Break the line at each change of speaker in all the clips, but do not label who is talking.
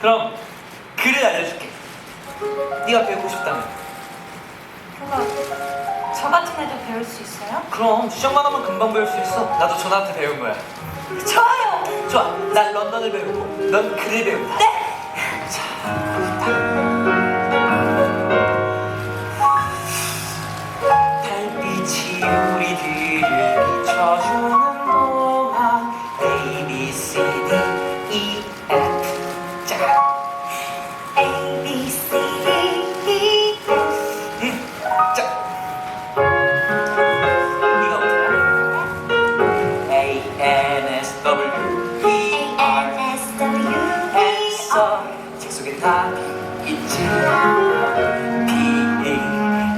그럼 글을 알려줄게. 네가 배우고 싶다면.
그거 저 같은 애도 배울 수 있어요?
그럼 수정만 하면 금방 배울 수 있어. 나도 전화한테 배운 거야.
좋아요.
좋아. 난 런던을 배우고 넌 글을 배운다.
네.
달빛이 했어 책 속에 답이 있지 P E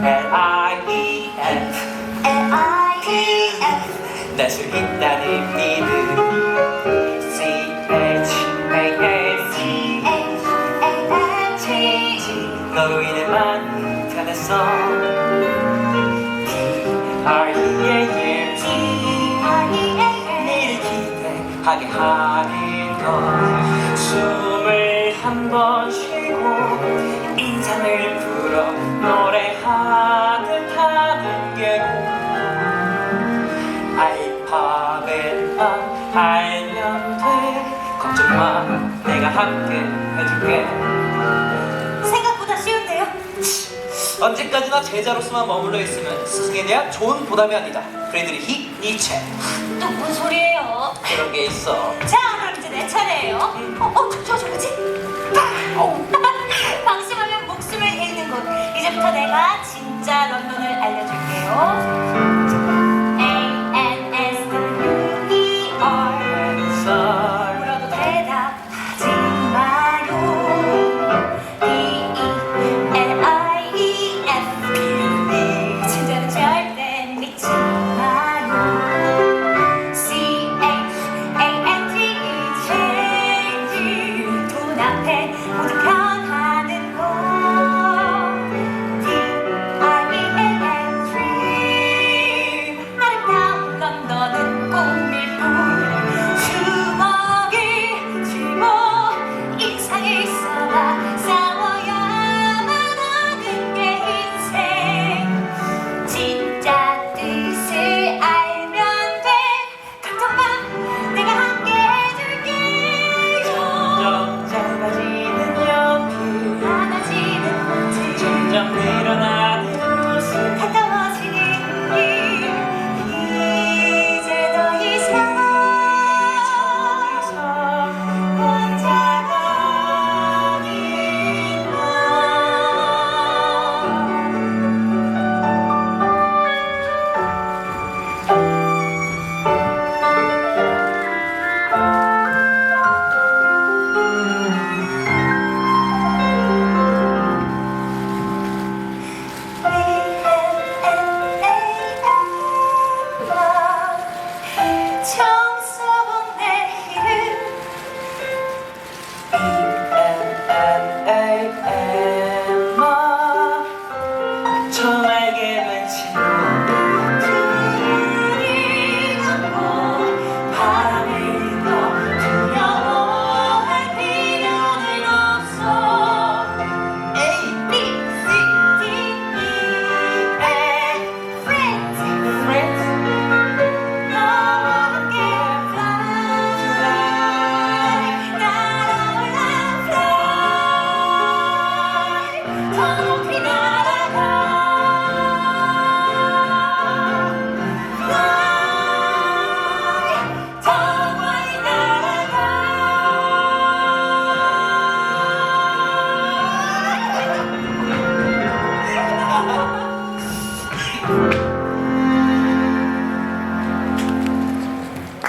L I E F
L I E F.
낯을 있다는 니들 C H A L T
H A L T.
너로 인해 변했어 P R E A M
T R E A L.
니를 기대하게 하는 것 한 번 쉬고 인상을 풀어 노래하듯 하는 게 알파벳만 알면 돼 걱정 마 내가 함께 해줄게
생각보다 쉬운데요?
언제까지나 제자로서만 머물러 있으면 스승에 대한 좋은 보답이 아니다 프레드리히 니체
또 뭔 소리예요?
그런 게 있어
자, 그럼 이제 내 차례예요. 어, 어, 저, 저, 뭐 나에게만 지나